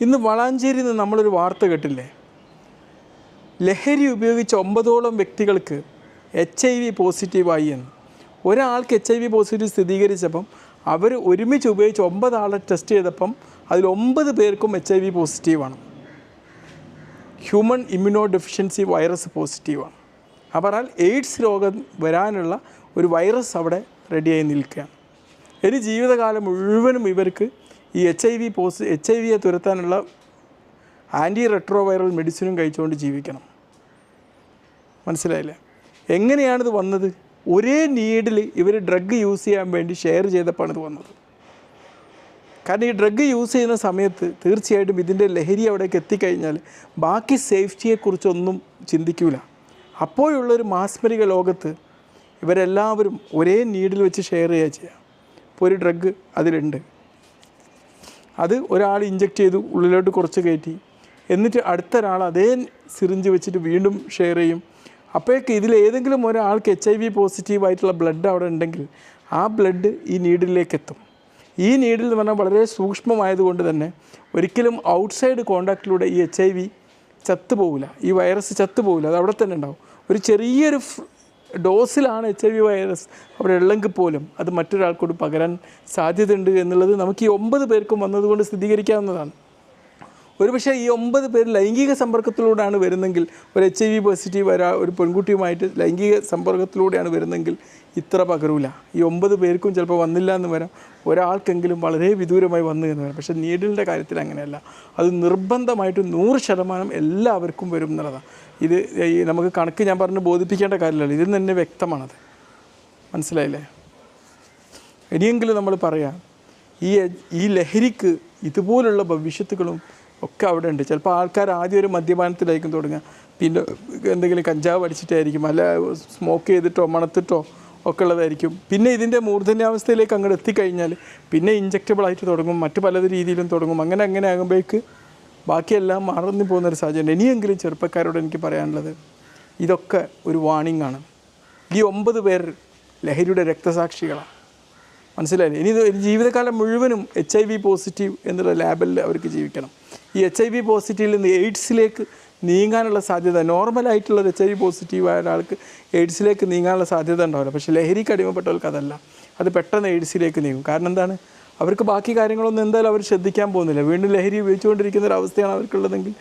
ഇന്ന് വളാഞ്ചേരിയിൽ നിന്ന് നമ്മളൊരു വാർത്ത കേട്ടില്ലേ? ലഹരി ഉപയോഗിച്ച ഒമ്പതോളം വ്യക്തികൾക്ക് എച്ച് ഐ വി പോസിറ്റീവായി എന്ന്. ഒരാൾക്ക് എച്ച് ഐ വി പോസിറ്റീവ് സ്ഥിരീകരിച്ചപ്പം അവർ ഒരുമിച്ച് ഉപയോഗിച്ച് ഒമ്പത് ആളെ ടെസ്റ്റ് ചെയ്തപ്പം അതിൽ ഒമ്പത് പേർക്കും എച്ച് ഐ വി പോസിറ്റീവാണ് ഹ്യൂമൻ ഇമ്മ്യൂണോ ഡെഫിഷ്യൻസി വൈറസ് പോസിറ്റീവാണ് അപ്പോൾ എയ്ഡ്സ് രോഗം വരാനുള്ള ഒരു വൈറസ് അവിടെ റെഡിയായി നിൽക്കുകയാണ്. ഇനി ജീവിതകാലം മുഴുവനും ഇവർക്ക് ഈ എച്ച് ഐ വി പോസി എച്ച് ഐ വിയെ തുരത്താനുള്ള ആന്റി റെട്രോവൈറൽ മെഡിസിനും കഴിച്ചുകൊണ്ട് ജീവിക്കണം. മനസ്സിലായില്ലേ? എങ്ങനെയാണിത് വന്നത്? ഒരേ നീഡിൽ ഇവർ ഡ്രഗ് യൂസ് ചെയ്യാൻ വേണ്ടി ഷെയർ ചെയ്തപ്പോഴാണ് ഇത് വന്നത്. കാരണം ഈ ഡ്രഗ് യൂസ് ചെയ്യുന്ന സമയത്ത് തീർച്ചയായിട്ടും ഇതിന്റെ ലഹരി അവിടേക്ക് എത്തിക്കഴിഞ്ഞാൽ ബാക്കി സേഫ്റ്റിയെക്കുറിച്ചൊന്നും ചിന്തിക്കൂല. അപ്പോഴുള്ളൊരു മാസ്മരിക ലോകത്ത് ഇവരെല്ലാവരും ഒരേ നീഡിൽ വെച്ച് ഷെയർ ചെയ്യുക ചെയ്യുക ഇപ്പോൾ ഒരു ഡ്രഗ് അതിലുണ്ട്. അത് ഒരാൾ ഇഞ്ചെക്ട് ചെയ്തു ഉള്ളിലോട്ട് കുറച്ച് കയറ്റി. എന്നിട്ട് അടുത്ത ഒരാൾ അതേ സിറിഞ്ച് വെച്ചിട്ട് വീണ്ടും ഷെയർ ചെയ്യും. അപ്പോഴേക്ക് ഇതിൽ ഏതെങ്കിലും ഒരാൾക്ക് എച്ച് ഐ വി പോസിറ്റീവ് ആയിട്ടുള്ള ബ്ലഡ് അവിടെ ഉണ്ടെങ്കിൽ ആ ബ്ലഡ് ഈ നീഡിലേക്ക് എത്തും. ഈ നീഡിൽ എന്ന് പറഞ്ഞാൽ വളരെ സൂക്ഷ്മമായതുകൊണ്ട് തന്നെ ഒരിക്കലും ഔട്ട്സൈഡ് കോണ്ടാക്റ്റിലൂടെ ഈ എച്ച് ഐ വി ചത്തുപോകില്ല. ഈ വൈറസ് ചത്തുപോകില്ല. അത് അവിടെ തന്നെ ഉണ്ടാവും. ഒരു ചെറിയൊരു ഡോസിലാണ് എച്ച് ഐ വി വൈറസ് അവിടെ ഉള്ളെങ്കിൽ പോലും അത് മറ്റൊരാൾക്കൂടി പകരാൻ സാധ്യതയുണ്ട് എന്നുള്ളത് നമുക്ക് ഈ ഒമ്പത് പേർക്കും വന്നതുകൊണ്ട് സ്ഥിരീകരിക്കാവുന്നതാണ്. ഒരുപക്ഷെ ഈ ഒമ്പത് പേര് ലൈംഗിക സമ്പർക്കത്തിലൂടെയാണ് വരുന്നെങ്കിൽ ഒരു എച്ച് ഐ വി പോസിറ്റീവ് ഒരാ ഒരു പെൺകുട്ടിയുമായിട്ട് ലൈംഗിക സമ്പർക്കത്തിലൂടെയാണ് വരുന്നെങ്കിൽ ഇത്ര പകരൂല. ഈ ഒമ്പത് പേർക്കും ചിലപ്പോൾ വന്നില്ല എന്ന് വരാം. ഒരാൾക്കെങ്കിലും വളരെ വിദൂരമായി വന്നു എന്ന് വരാം. പക്ഷേ നീഡിലിന്റെ കാര്യത്തിൽ അങ്ങനെയല്ല. അത് നിർബന്ധമായിട്ട് നൂറ് ശതമാനം എല്ലാവർക്കും വരും എന്നുള്ളതാണ് ഇത് ഈ നമുക്ക് കണക്ക് ഞാൻ പറഞ്ഞ് ബോധിപ്പിക്കേണ്ട കാര്യമില്ല ഇതിൽ തന്നെ വ്യക്തമാണത്. മനസ്സിലായില്ലേ? ഇനിയെങ്കിലും നമ്മൾ പറയാം ഈ ഈ ലഹരിക്ക് ഇതുപോലുള്ള ഭവിഷ്യത്തുകളും ഒക്കെ അവിടെ ഉണ്ട് ചിലപ്പോൾ ആൾക്കാർ ആദ്യം ഒരു മദ്യപാനത്തിലായിരിക്കും തുടങ്ങുക. പിന്നെ എന്തെങ്കിലും കഞ്ചാവ് അടിച്ചിട്ടായിരിക്കും. അല്ല സ്മോക്ക് ചെയ്തിട്ടോ മണത്തിട്ടോ ഒക്കെ ഉള്ളതായിരിക്കും. പിന്നെ ഇതിന്റെ മൂർധന്യാവസ്ഥയിലേക്ക് അങ്ങോട്ട് എത്തിക്കഴിഞ്ഞാൽ പിന്നെ ഇഞ്ചക്റ്റബിൾ ആയിട്ട് തുടങ്ങും. മറ്റു പല രീതിയിലും തുടങ്ങും. അങ്ങനെ അങ്ങനെ ആകുമ്പോഴേക്ക് ബാക്കിയെല്ലാം മറന്നു പോകുന്നൊരു സാഹചര്യം ഇനിയെങ്കിലും ചെറുപ്പക്കാരോട് എനിക്ക് പറയാനുള്ളത് ഇതൊക്കെ ഒരു വാണിംഗ് ആണ്. ഈ ഒമ്പത് പേർ ലഹരിയുടെ രക്തസാക്ഷികളാണ്. മനസ്സിലായില്ലേ? ഇനി ജീവിതകാലം മുഴുവനും എച്ച് ഐ വി പോസിറ്റീവ് എന്നുള്ള ലാബിൽ അവർക്ക് ജീവിക്കണം. ഈ എച്ച് ഐ വി പോസിറ്റീവിൽ നിന്ന് എയ്ഡ്സിലേക്ക് നീങ്ങാനുള്ള സാധ്യത നോർമലായിട്ടുള്ള എച്ച് ഐ വി പോസിറ്റീവായ ഒരാൾക്ക് എയ്ഡ്സിലേക്ക് നീങ്ങാനുള്ള സാധ്യത ഉണ്ടാവില്ല. പക്ഷേ ലഹരിക്ക് അടിമപ്പെട്ടവർക്ക് അതല്ല. അത് പെട്ടെന്ന് എയ്ഡ്സിലേക്ക് നീങ്ങും. കാരണം എന്താണ്? അവർക്ക് ബാക്കി കാര്യങ്ങളൊന്നും എന്തായാലും അവർ ശ്രദ്ധിക്കാൻ പോകുന്നില്ല. വീണ്ടും ലഹരി ഉപയോഗിച്ചുകൊണ്ടിരിക്കുന്ന ഒരു അവസ്ഥയാണ് അവർക്കുള്ളതെങ്കിൽ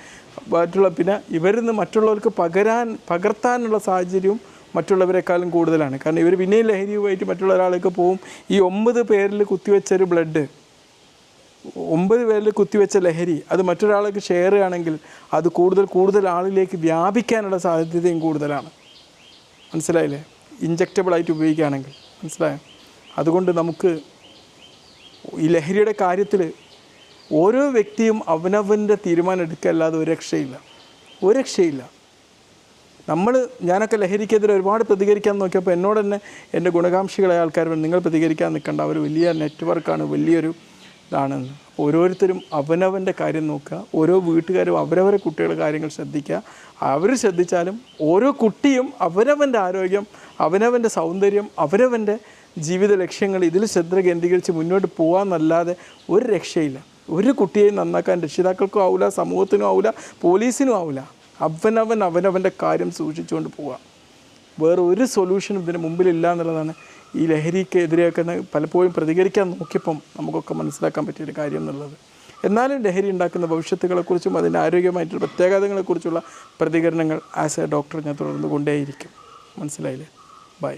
മറ്റുള്ള പിന്നെ ഇവരിൽ നിന്ന് മറ്റുള്ളവർക്ക് പകരാൻ പകർത്താനുള്ള സാഹചര്യവും മറ്റുള്ളവരെക്കാളും കൂടുതലാണ്. കാരണം ഇവർ പിന്നെയും ലഹരിയുമായിട്ട് മറ്റുള്ള ഒരാളേക്ക് പോവും. ഈ ഒമ്പത് പേരിൽ കുത്തിവെച്ചൊരു ബ്ലഡ് ഒമ്പത് പേരിൽ കുത്തിവെച്ച ലഹരി അത് മറ്റൊരാൾക്ക് ഷെയർ ചെയ്യുകയാണെങ്കിൽ അത് കൂടുതൽ കൂടുതൽ ആളിലേക്ക് വ്യാപിക്കാനുള്ള സാധ്യതയും കൂടുതലാണ്. മനസ്സിലായില്ലേ? ഇഞ്ചക്റ്റബിളായിട്ട് ഉപയോഗിക്കുകയാണെങ്കിൽ. മനസ്സിലായോ? അതുകൊണ്ട് നമുക്ക് ഈ ലഹരിയുടെ കാര്യത്തിൽ ഓരോ വ്യക്തിയും അവനവന്റെ തീരുമാനം എടുക്കുക അല്ലാതെ ഒരു രക്ഷയില്ല. ഒരു രക്ഷയില്ല. നമ്മൾ ഞാനൊക്കെ ലഹരിക്കെതിരെ ഒരുപാട് പ്രതികരിക്കാൻ നോക്കിയപ്പോൾ എന്നോട് തന്നെ എന്റെ ഗുണകാംക്ഷികളായ ആൾക്കാർ നിങ്ങൾ പ്രതികരിക്കാൻ നിൽക്കേണ്ട അവർ വലിയ നെറ്റ്വർക്കാണ് വലിയൊരു ഇതാണെന്ന് ഓരോരുത്തരും അവനവന്റെ കാര്യം നോക്കുക ഓരോ വീട്ടുകാരും അവരവരെ കുട്ടികളുടെ കാര്യങ്ങൾ ശ്രദ്ധിക്കുക. അവർ ശ്രദ്ധിച്ചാലും ഓരോ കുട്ടിയും അവനവന്റെ ആരോഗ്യം അവനവന്റെ സൗന്ദര്യം അവനവന്റെ ജീവിത ലക്ഷ്യങ്ങൾ ഇതിൽ ശ്രദ്ധ കേന്ദ്രീകരിച്ച് മുന്നോട്ട് പോകാമെന്നല്ലാതെ ഒരു രക്ഷയില്ല. ഒരു കുട്ടിയെയും നന്നാക്കാൻ രക്ഷിതാക്കൾക്കും ആവില്ല സമൂഹത്തിനും ആവില്ല പോലീസിനും ആവില്ല. അവനവൻ അവനവന്റെ കാര്യം സൂക്ഷിച്ചുകൊണ്ട് പോവുക. വേറെ ഒരു സൊല്യൂഷനും ഇതിന് മുമ്പിലില്ല എന്നുള്ളതാണ് ഈ ലഹരിക്കെതിരെയൊക്കെ ന- പലപ്പോഴും പ്രതികരിക്കാൻ നോക്കിയപ്പം നമുക്കൊക്കെ മനസ്സിലാക്കാൻ പറ്റിയൊരു കാര്യം എന്നുള്ളത്. എന്നാലും ലഹരി ഉണ്ടാക്കുന്ന ഭവിഷ്യത്തുകളെക്കുറിച്ചും അതിന്റെ ആരോഗ്യമായിട്ടുള്ള പ്രത്യാഘാതങ്ങളെക്കുറിച്ചുള്ള പ്രതികരണങ്ങൾ ആസ് എ ഡോക്ടർ ഞാൻ തുടർന്ന് കൊണ്ടേയിരിക്കും മനസ്സിലായില്ലേ? ബൈ